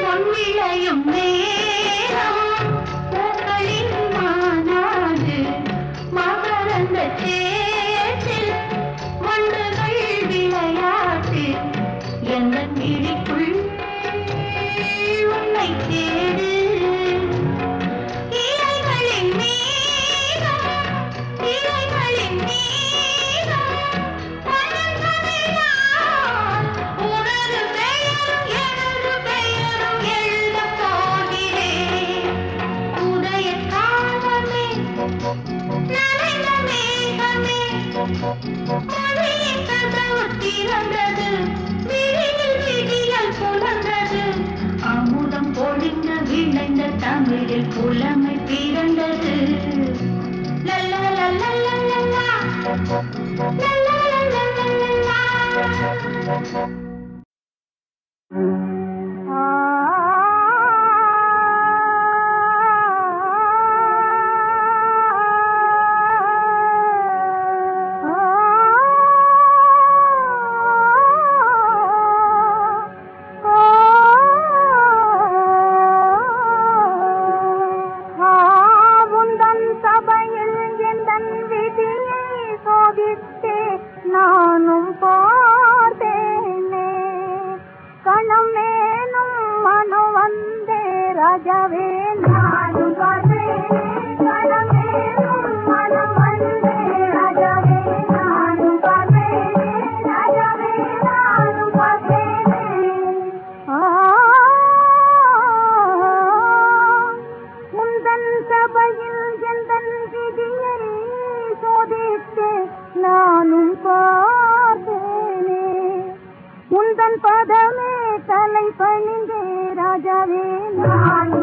சொன்னிலையும் நீ जावे ना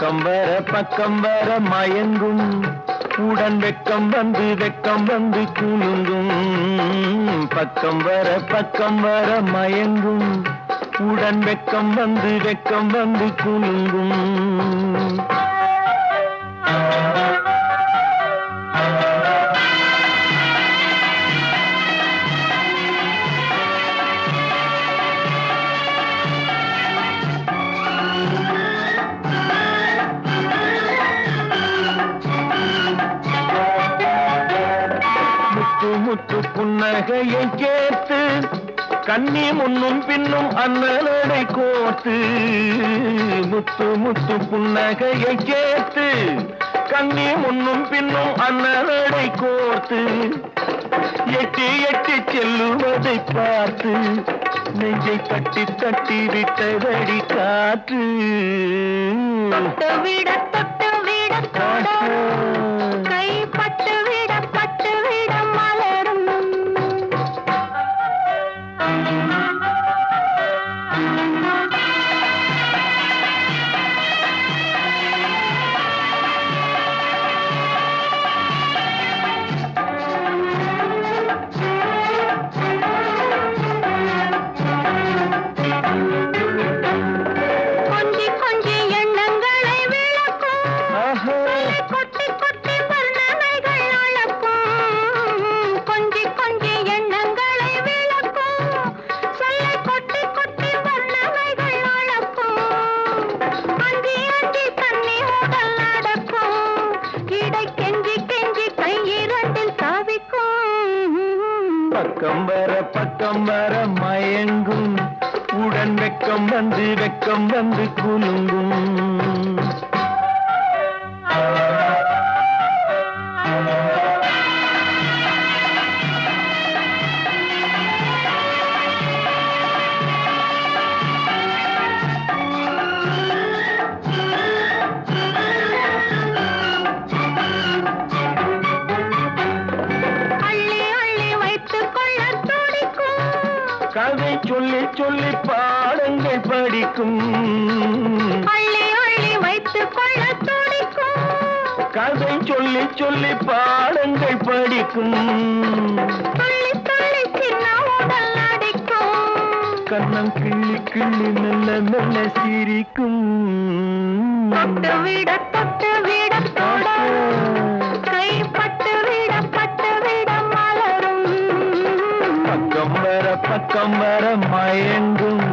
பக்கம் வர பக்கம் வர மயங்கும். உடன் வெக்கம் வந்து வெக்கம் வந்து குலுங்கும். பக்கம் வர பக்கம் வர மயங்கும். உடன் வெக்கம் வந்து வெக்கம் வந்து குலுங்கும். புன்னகையை கேட்டு கண்ணி முன்னும் பின்னும் அண்ணனடை கோர்த்து முத்து முத்து புன்னகையை கேட்டு கண்ணி முன்னும் பின்னும் அண்ணனடை கோர்த்து எட்டி எட்டி செல்லுவதை பார்த்து நெஞ்சை தட்டி தட்டி விட்டதடி காற்று. தொட்டு விட தொட்டு விட படிக்கும். கண்ணம் கிள்ளி கிள்ளி மெல்ல மெல்ல சிரிக்கும். தொட்டு விட தொட்டு விட கைப்பட்டு விட பட்டு விட மலரும். பக்கம் வர பக்கம் வர மயங்கும்.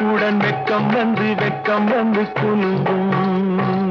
உடன் வெக்கம் வந்து வெக்கம் வந்து குலுங்கும்.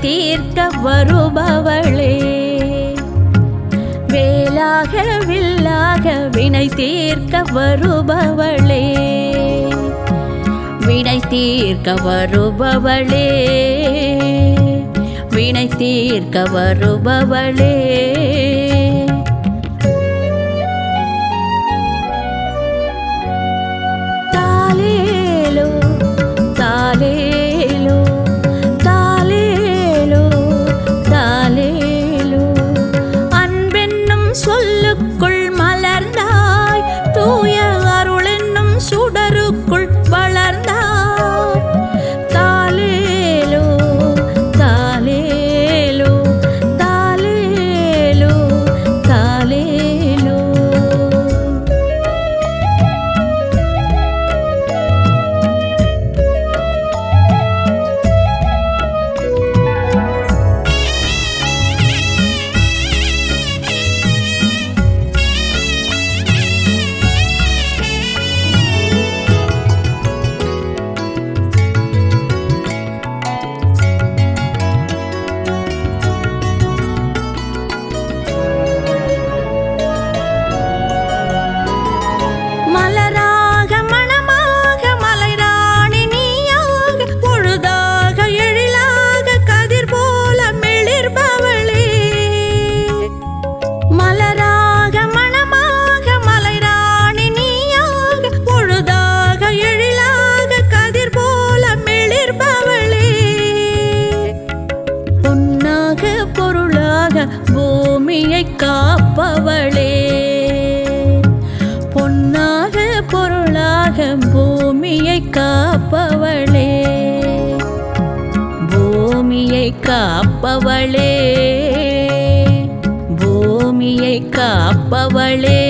தீர்க்க வருபவளே வேலாக வில்லாக வினை தீர்க்க வருபவளே வினை தீர்க்க வருபவளே வினை தீர்க்க வருபவளே பூமியை காப்பவளே. பொன்னாக பொருளாக பூமியை காப்பவளே. பூமியை காப்பவளே. பூமியை காப்பவளே.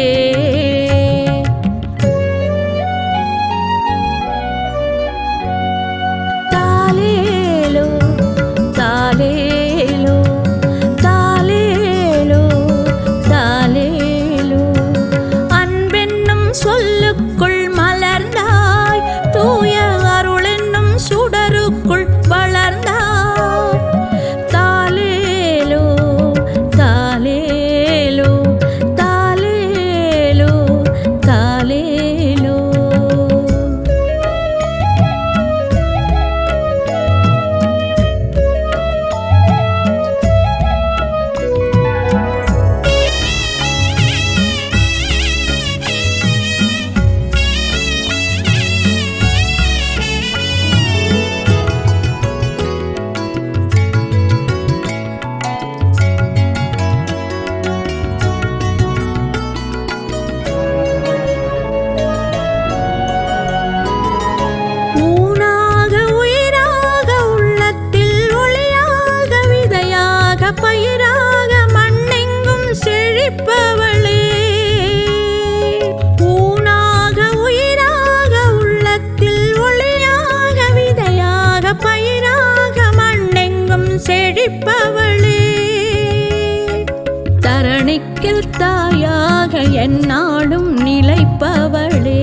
என்னாலும் நிலைப்பவளே.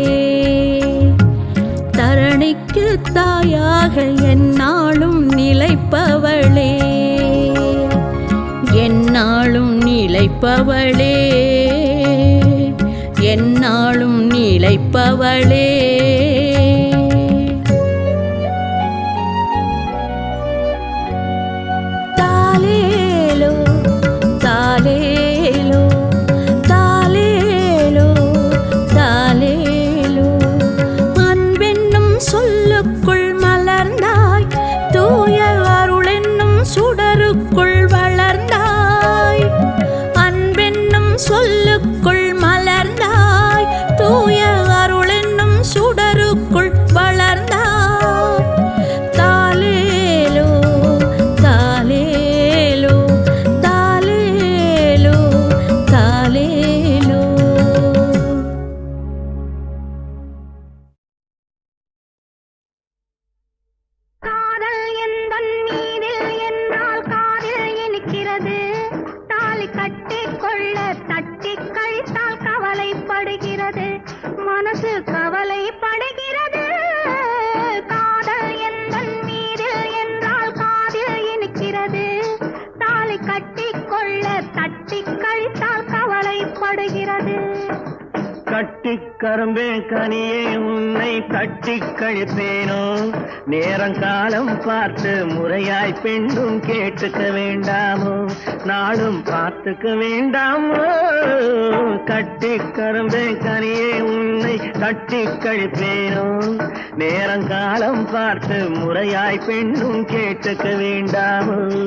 தரணிக்கு தாயாக என்னாலும் நிலைப்பவளே. என்னாலும் நிலைப்பவளே. என்னாலும் நிலைப்பவளே. கட்டிக்கரும்பே கனியே உன்னை கட்டி கழிப்பேனோ? நேரங்காலம் பார்த்து முறையாய் பெண்ணும் கேட்டுக்க வேண்டாமோ? நாளும் பார்த்துக்க வேண்டாமோ? கட்டிக்கரும்பே கனியே உன்னை கட்டி கழிப்பேனோ? நேரங்காலம் பார்த்து முறையாய் பெண்ணும் கேட்டுக்க வேண்டாமோ?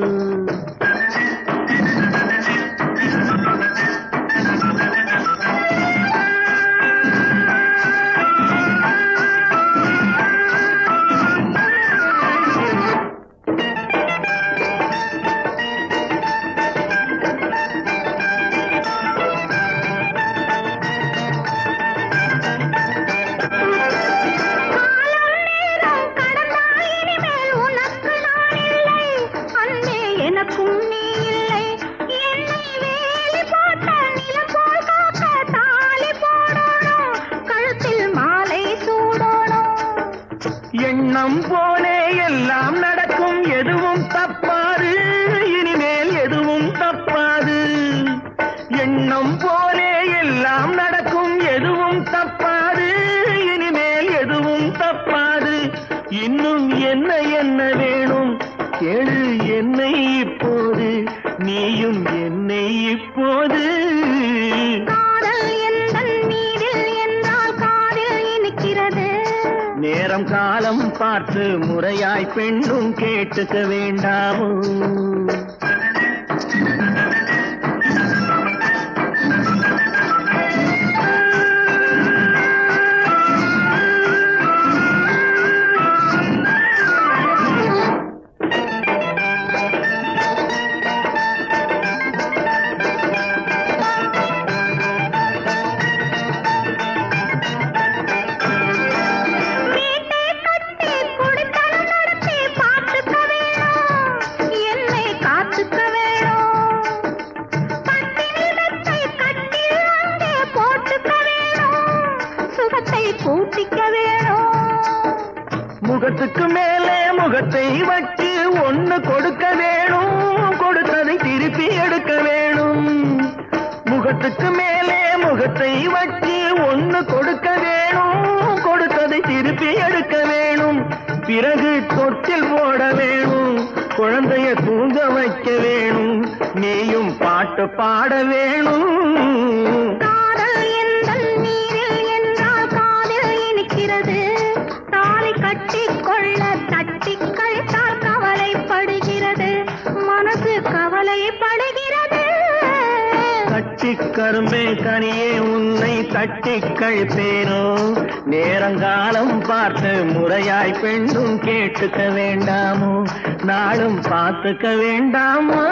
காலம் பார்த்து முறையாய் பெண்ணும் கேட்டுக்க வேண்டாமோ? கூட்டிக்க வேணும். முகத்துக்கு மேலே முகத்தை வச்சு ஒண்ணு கொடுக்க வேணும். கொடுத்ததை திருப்பி எடுக்க வேணும். முகத்துக்கு மேலே முகத்தை வச்சு ஒண்ணு கொடுக்க வேணும். கொடுத்ததை திருப்பி எடுக்க வேணும். பிறகு தொட்டில் போட வேணும். குழந்தைய தூங்க வைக்க வேணும். நீயும் பாட்டு பாட வேணும். கரும்பே கனியே உன்னை தட்டி கழிப்பேனோ? நேரங்காலம் பார்த்து முறையாய் பெண்ணும் கேட்டுக்க வேண்டாமோ? நாளும் பார்த்துக்க வேண்டாமோ?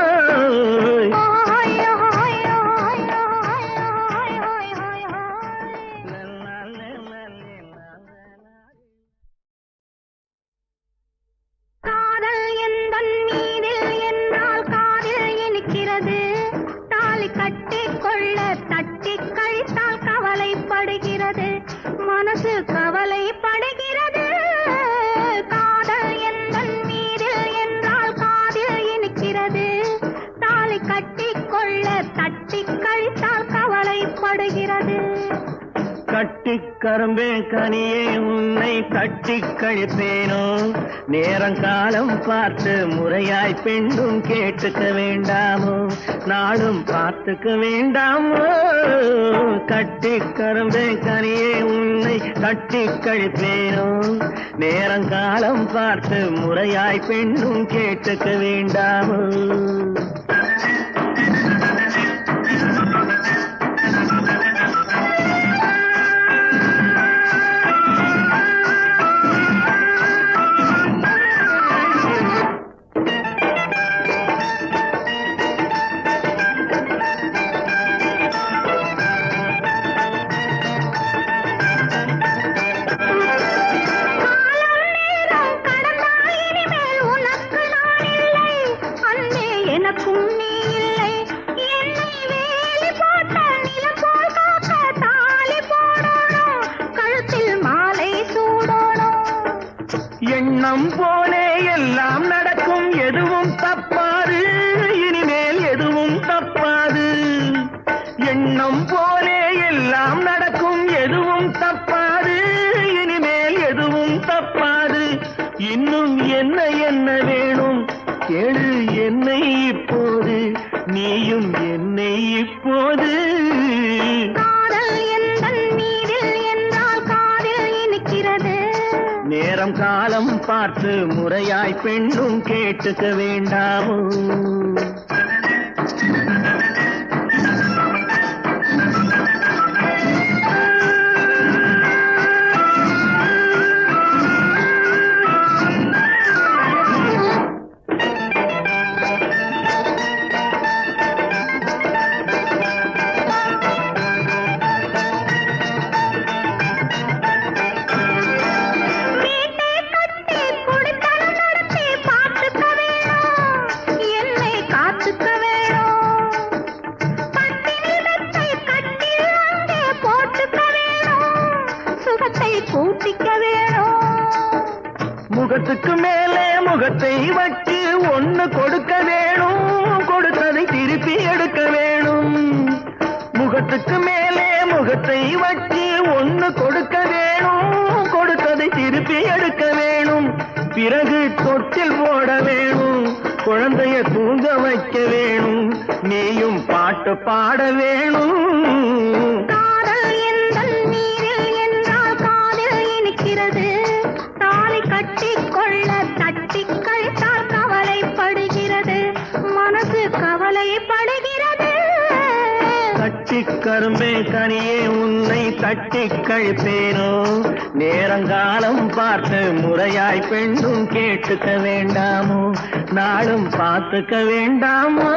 கனியே உன்னை கட்டி கழிப்பேனோ? நேரங்காலம் பார்த்து முறையாய் பெண்ணும் கேட்டுக்க வேண்டாமோ? நாளும் பார்த்துக்க வேண்டாமோ? கட்டி கரும்பே கனியே உன்னை கட்டி கழிப்பேனோ? நேரங்காலம் பார்த்து முறையாய் பெண்ணும் கேட்டுக்க வேண்டாமோ? எண்ணம் போனே எல்லாம் நடக்கும் எதுவும் தப்பு முறையாய் பெண்ணும் கேட்டுக்க வேண்டாமோ? பிறகு தொட்டில் போட வேணும். குழந்தைய தூங்க வைக்க வேணும். நீயும் பாட்டு பாட வேணும். கரும்பே கனியே உன்னை தட்டி கழிப்பேனோ? நேரங்காலம் பார்த்து முறையாய் பெண்ணும் கேட்டுக்க வேண்டாமோ? நாளும் பார்த்துக்க வேண்டாமோ?